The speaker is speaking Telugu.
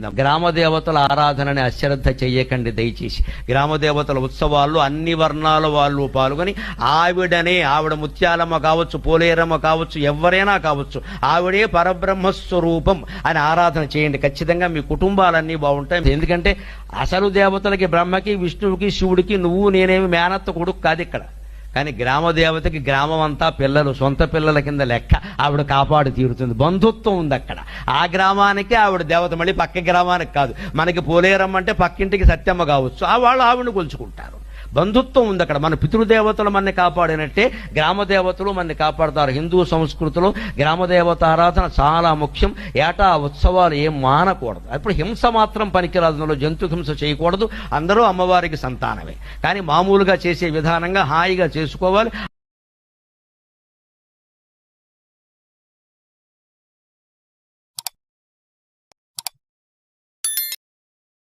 గ్రామ దేవతల ఆరాధనని అశ్రద్ధ చెయ్యకండి దయచేసి. గ్రామ దేవతల ఉత్సవాల్లో అన్ని వర్ణాల వాళ్ళు పాల్గొని ఆవిడనే ఆవిడ ముత్యాలమ్మ కావచ్చు పోలేరమ్మ కావచ్చు ఎవరైనా కావచ్చు ఆవిడే పరబ్రహ్మస్వరూపం అని ఆరాధన చేయండి. ఖచ్చితంగా మీ కుటుంబాలన్నీ బాగుంటాయి. ఎందుకంటే అసలు దేవతలకి బ్రహ్మకి విష్ణువుకి శివుడికి నువ్వు నేనేమి మేనత్త కొడుకు కాదు ఇక్కడ. కానీ గ్రామ దేవతకి గ్రామం అంతా పిల్లలు సొంత పిల్లల కింద లెక్క ఆవిడ కాపాడు తీరుతుంది. బంధుత్వం ఉంది అక్కడ. ఆ గ్రామానికి ఆవిడ దేవత మళ్ళీ పక్క గ్రామానికి కాదు. మనకి పోలేరమ్మంటే పక్కింటికి సత్యమ్మ కావచ్చు. ఆ వాళ్ళు ఆవిడని కొలుచుకుంటారు. బంధుత్వం ఉంది అక్కడ. మన పితృదేవతలు మనని కాపాడినట్టే గ్రామ దేవతలు మనని కాపాడతారు. హిందూ సంస్కృతిలో గ్రామదేవత ఆరాధన చాలా ముఖ్యం. ఏటా ఉత్సవాలు ఏం మానకూడదు. అప్పుడు హింస మాత్రం పనికిరాదు. జంతు హింస చేయకూడదు. అందరూ అమ్మవారికి సంతానమే. కానీ మామూలుగా చేసే విధానంగా హాయిగా చేసుకోవాలి.